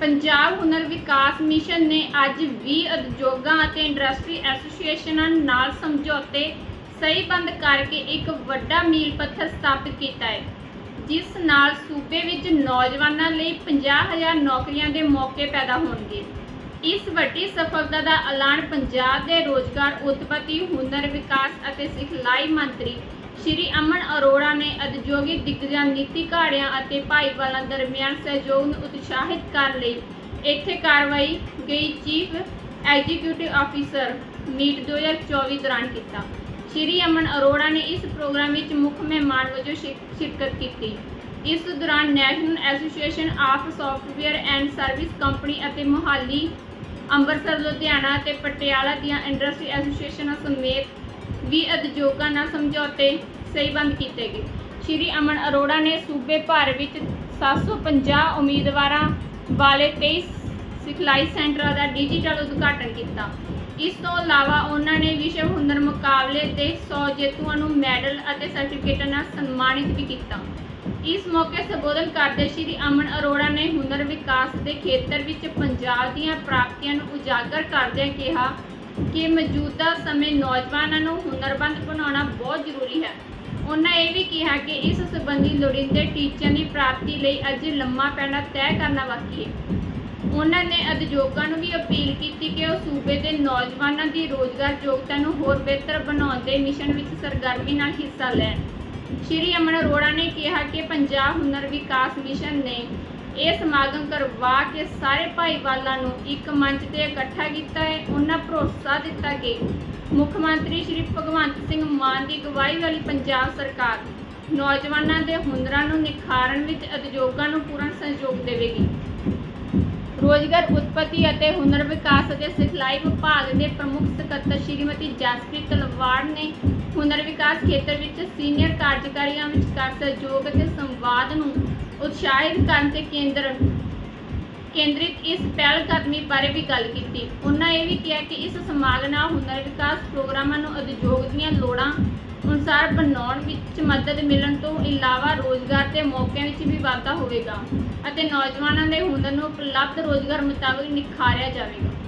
ਪੰਜਾਬ ਹੁਨਰ ਵਿਕਾਸ ਮਿਸ਼ਨ ਨੇ ਅੱਜ 20 ਉਦਯੋਗਾਂ ਅਤੇ ਇੰਡਸਟਰੀ ਐਸੋਸੀਏਸ਼ਨਾਂ ਨਾਲ ਸਮਝੌਤੇ ਸਹੀਬੰਦ ਕਰਕੇ ਇੱਕ ਵੱਡਾ ਮੀਲ ਪੱਥਰ ਸਥਾਪਿਤ ਕੀਤਾ ਹੈ, ਜਿਸ ਨਾਲ ਸੂਬੇ ਵਿੱਚ ਨੌਜਵਾਨਾਂ ਲਈ 50000 ਨੌਕਰੀਆਂ ਦੇ ਮੌਕੇ ਪੈਦਾ ਹੋਣਗੇ। ਇਸ ਵੱਡੀ ਸਫਲਤਾ ਦਾ ਐਲਾਨ ਪੰਜਾਬ ਦੇ ਰੋਜ਼ਗਾਰ, ਉਤਪਤੀ, ਹੁਨਰ ਵਿਕਾਸ ਅਤੇ ਸਿਖਲਾਈ ਮੰਤਰੀ ਸ਼੍ਰੀ ਅਮਨ ਅਰੋੜਾ ਨੇ ਉਦਯੋਗਿਕ ਦਿਗਜਾਂ, ਨੀਤੀ ਘਾੜਿਆਂ ਅਤੇ ਭਾਈਵਾਲਾਂ ਦਰਮਿਆਨ ਸਹਿਯੋਗ ਨੂੰ ਉਤਸ਼ਾਹਿਤ ਕਰਨ ਲਈ ਇੱਥੇ ਕਾਰਵਾਈ ਗਈ ਚੀਫ ਐਗਜ਼ੀਕਿਊਟਿਵ ਆਫੀਸਰ ਮੀਟ 2024 ਦੌਰਾਨ ਕੀਤਾ। ਸ਼੍ਰੀ ਅਮਨ ਅਰੋੜਾ ਨੇ ਇਸ ਪ੍ਰੋਗਰਾਮ ਵਿੱਚ ਮੁੱਖ ਮਹਿਮਾਨ ਵਜੋਂ ਸ਼ਿਰ- ਸ਼ਿਰਕਤ ਕੀਤੀ। ਇਸ ਦੌਰਾਨ national association of software and service company ਅਤੇ ਮੁਹਾਲੀ, ਅੰਮ੍ਰਿਤਸਰ, ਲੁਧਿਆਣਾ ਅਤੇ ਪਟਿਆਲਾ ਦੀਆਂ ਇੰਡਸਟਰੀ ਐਸੋਸੀਏਸ਼ਨਾਂ ਸਮੇਤ ਵੀ ਉਦਯੋਗਾਂ ਨਾਲ ਸਮਝੌਤੇ ਸਹੀਬੰਦ ਕੀਤੇ ਗਏ। ਸ਼੍ਰੀ ਅਮਨ ਅਰੋੜਾ ਨੇ ਸੂਬੇ ਭਰ ਵਿੱਚ 750 ਉਮੀਦਵਾਰਾਂ ਵਾਲੇ 23 ਸਿਖਲਾਈ ਸੈਂਟਰਾਂ ਦਾ ਡਿਜੀਟਲ ਉਦਘਾਟਨ ਕੀਤਾ। ਇਸ ਤੋਂ ਇਲਾਵਾ ਉਹਨਾਂ ਨੇ ਵਿਸ਼ਵ ਹੁਨਰ ਮੁਕਾਬਲੇ ਦੇ 100 ਜੇਤੂਆਂ ਨੂੰ ਮੈਡਲ ਅਤੇ ਸਰਟੀਫਿਕੇਟਾਂ ਨਾਲ ਸਨਮਾਨਿਤ ਵੀ ਕੀਤਾ। ਇਸ ਮੌਕੇ ਸੰਬੋਧਨ ਕਰਦੇ ਸ਼੍ਰੀ ਅਮਨ ਅਰੋੜਾ ਨੇ ਹੁਨਰ ਵਿਕਾਸ ਦੇ ਖੇਤਰ ਵਿੱਚ ਪੰਜਾਬ ਦੀਆਂ ਪ੍ਰਾਪਤੀਆਂ ਨੂੰ ਉਜਾਗਰ ਕਰਦਿਆਂ ਕਿਹਾ ਕਿ ਮੌਜੂਦਾ ਸਮੇਂ ਨੌਜਵਾਨਾਂ ਨੂੰ ਹੁਨਰਬੰਦ ਬਣਾਉਣਾ ਬਹੁਤ ਜ਼ਰੂਰੀ ਹੈ। ਉਹਨਾਂ ਇਹ ਵੀ ਕਿਹਾ ਕਿ ਇਸ ਸੰਬੰਧੀ ਲੋੜੀਂਦੇ ਟੀਚਿਆਂ ਦੀ ਪ੍ਰਾਪਤੀ ਲਈ ਅਜੇ ਲੰਮਾ ਪੈਣਾ ਤੈਅ ਕਰਨਾ ਬਾਕੀ ਹੈ। ਉਹਨਾਂ ਨੇ ਉਦਯੋਗਾਂ ਨੂੰ ਵੀ ਅਪੀਲ ਕੀਤੀ ਕਿ ਉਹ ਸੂਬੇ ਦੇ ਨੌਜਵਾਨਾਂ ਦੀ ਰੋਜ਼ਗਾਰ ਯੋਗਤਾ ਨੂੰ ਹੋਰ ਬਿਹਤਰ ਬਣਾਉਣ ਦੇ ਮਿਸ਼ਨ ਵਿੱਚ ਸਰਗਰਮੀ ਨਾਲ ਹਿੱਸਾ ਲੈਣ। ਸ਼੍ਰੀ ਅਮਨ ਅਰੋੜਾ ਨੇ ਕਿਹਾ ਕਿ ਪੰਜਾਬ ਹੁਨਰ ਵਿਕਾਸ ਮਿਸ਼ਨ ਨੇ ਇਹ ਸਮਾਗਮ ਕਰਵਾ ਕੇ ਸਾਰੇ ਭਾਈਵਾਲਾਂ ਨੂੰ ਇੱਕ ਮੰਚ ਤੇ ਇਕੱਠਾ ਕੀਤਾ ਹੈ। ਉਹਨਾਂ ਭਰੋਸਾ ਦਿੱਤਾ ਕਿ ਮੁੱਖ ਮੰਤਰੀ ਸ਼੍ਰੀ ਭਗਵੰਤ ਸਿੰਘ ਮਾਨ ਦੀ ਅਗਵਾਈ ਵਾਲੀ ਪੰਜਾਬ ਸਰਕਾਰ ਨੌਜਵਾਨਾਂ ਦੇ ਹੁਨਰਾਂ ਨੂੰ ਨਿਖਾਰਨ ਵਿੱਚ ਉਦਯੋਗਾਂ ਨੂੰ ਪੂਰਨ ਸਹਿਯੋਗ ਦੇਵੇਗੀ। ਰੋਜ਼ਗਾਰ, ਉਤਪਤੀ ਅਤੇ ਹੁਨਰ ਵਿਕਾਸ ਅਤੇ ਸਿਖਲਾਈ ਵਿਭਾਗ ਦੇ ਪ੍ਰਮੁੱਖ ਸਕੱਤਰ ਸ਼੍ਰੀਮਤੀ ਜਸਪ੍ਰੀਤ ਤਲਵਾੜ ਨੇ ਹੁਨਰ ਵਿਕਾਸ ਖੇਤਰ ਵਿੱਚ ਸੀਨੀਅਰ ਕਾਰਜਕਾਰੀਆਂ ਵਿਚਕਾਰ ਸਹਿਯੋਗ ਅਤੇ ਸੰਵਾਦ ਨੂੰ ਉਤਸ਼ਾਹਿਤ ਕਰਨ ਤੇ ਕੇਂਦਰ ਕੇਂਦਰਿਤ ਇਸ ਪਹਿਲ ਕਦਮੀ ਬਾਰੇ ਵੀ ਗੱਲ ਕੀਤੀ। ਉਹਨਾਂ ਇਹ ਵੀ ਕਿਹਾ ਕਿ ਇਸ ਸਮਾਗਮ ਨਾਲ ਹੁਨਰ ਵਿਕਾਸ ਪ੍ਰੋਗਰਾਮਾਂ ਨੂੰ ਉਦਯੋਗ ਦੀਆਂ ਲੋੜਾਂ ਅਨੁਸਾਰ ਬਣਾਉਣ ਵਿੱਚ ਮਦਦ ਮਿਲਣ ਤੋਂ ਇਲਾਵਾ ਰੋਜ਼ਗਾਰ ਦੇ ਮੌਕਿਆਂ ਵਿੱਚ ਵੀ ਵਾਧਾ ਹੋਵੇਗਾ ਅਤੇ ਨੌਜਵਾਨਾਂ ਦੇ ਹੁਨਰ ਨੂੰ ਉਪਲਬਧ ਰੋਜ਼ਗਾਰ ਮੁਤਾਬਕ ਨਿਖਾਰਿਆ ਜਾਵੇਗਾ।